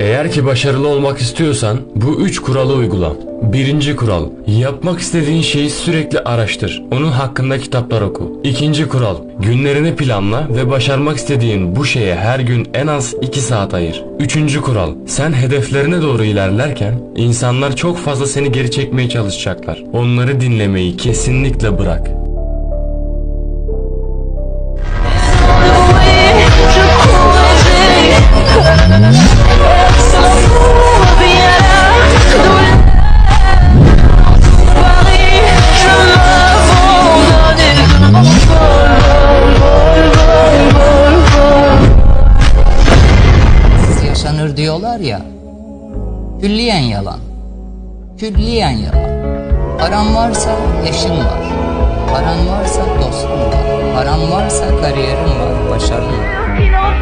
Eğer ki başarılı olmak istiyorsan bu üç kuralı uygula. Birinci kural, yapmak istediğin şeyi sürekli araştır. Onun hakkında kitaplar oku. İkinci kural, günlerini planla ve başarmak istediğin bu şeye her gün en az 2 saat ayır. Üçüncü kural, sen hedeflerine doğru ilerlerken insanlar çok fazla seni geri çekmeye çalışacaklar. Onları dinlemeyi kesinlikle bırak. Yaşanır diyorlar ya. Külliyen yalan. Külliyen yalan. Paran varsa yaşın var. Paran varsa dostun var. Paran varsa kariyerin var, başarın var.